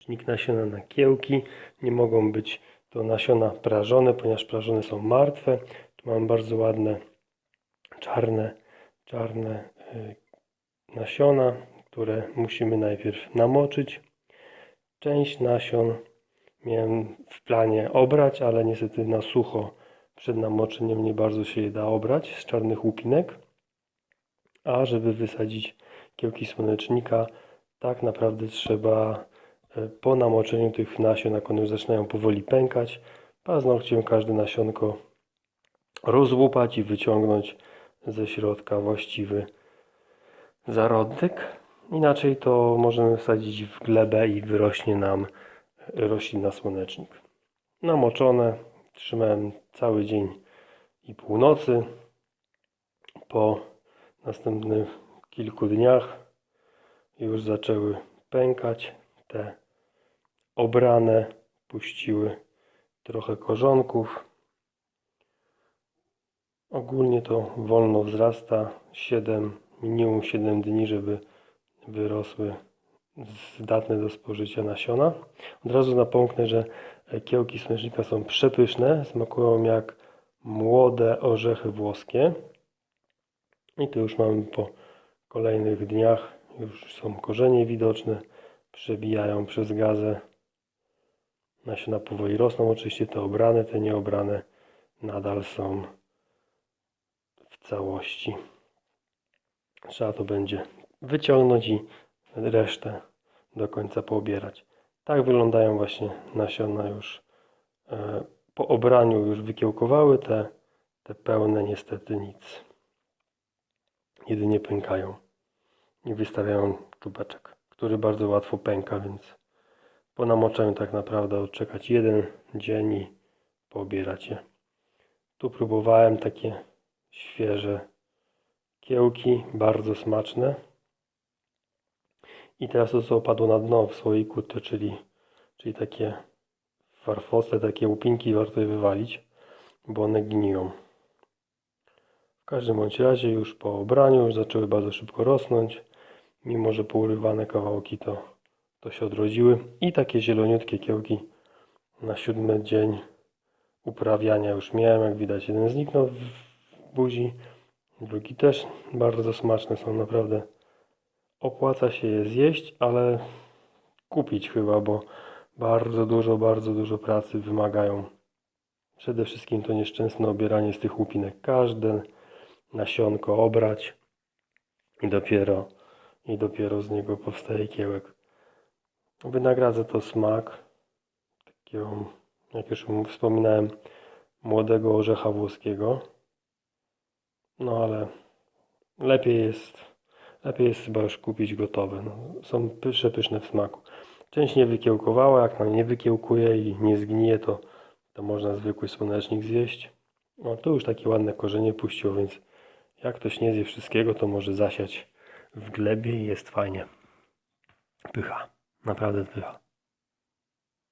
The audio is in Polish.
Czynnik nasiona na kiełki. Nie mogą być to nasiona prażone, ponieważ prażone są martwe. Tu mamy bardzo ładne czarne, czarne y, nasiona, które musimy najpierw namoczyć. Część nasion miałem w planie obrać, ale niestety na sucho przed namoczeniem nie bardzo się je da obrać z czarnych łupinek. A żeby wysadzić kiełki słonecznika, tak naprawdę trzeba po namoczeniu tych nasion, jak one zaczynają powoli pękać, paznokciem każde nasionko rozłupać i wyciągnąć ze środka właściwy zarodek. Inaczej to możemy wsadzić w glebę i wyrośnie nam roślina słonecznik. Namoczone trzymałem cały dzień i północy. Po następnych kilku dniach już zaczęły pękać. Te obrane puściły trochę korzonków. Ogólnie to wolno wzrasta 7, minimum 7 dni, żeby wyrosły zdatne do spożycia nasiona. Od razu napomknę, że kiełki słonecznika są przepyszne, smakują jak młode orzechy włoskie. I tu już mamy po kolejnych dniach, już są korzenie widoczne, przebijają przez gazę. Nasiona powoli rosną, oczywiście te obrane, te nieobrane nadal są w całości. Trzeba to będzie wyciągnąć i resztę do końca poobierać. Tak wyglądają właśnie nasiona już e, po obraniu już wykiełkowały, te, te pełne niestety nic. Jedynie pękają i wystawiają czubeczek, który bardzo łatwo pęka, więc po namoczeniu tak naprawdę odczekać jeden dzień i poobierać je. Tu próbowałem takie świeże kiełki, bardzo smaczne. I teraz to, co opadło na dno w słoiku, to czyli, czyli takie farfosy, takie łupinki warto je wywalić, bo one gniją. W każdym bądź razie już po obraniu już zaczęły bardzo szybko rosnąć. Mimo, że pourywane kawałki to, to się odrodziły. I takie zieloniutkie kiełki na siódmy dzień uprawiania już miałem. Jak widać jeden zniknął w buzi, drugi też bardzo smaczne są naprawdę. Opłaca się je zjeść, ale kupić chyba, bo bardzo dużo, bardzo dużo pracy wymagają. Przede wszystkim to nieszczęsne obieranie z tych łupinek. Każde nasionko obrać i dopiero, i dopiero z niego powstaje kiełek. Wynagradza to smak takiego, jak już wspominałem, młodego orzecha włoskiego. No ale lepiej jest, lepiej jest chyba już kupić gotowe. No, są pyszne, pyszne w smaku. Część nie wykiełkowała, jak nam nie wykiełkuje i nie zgnije, to, to można zwykły słonecznik zjeść. No tu już takie ładne korzenie puściło, więc jak ktoś nie zje wszystkiego, to może zasiać w glebie i jest fajnie. Pycha, naprawdę pycha.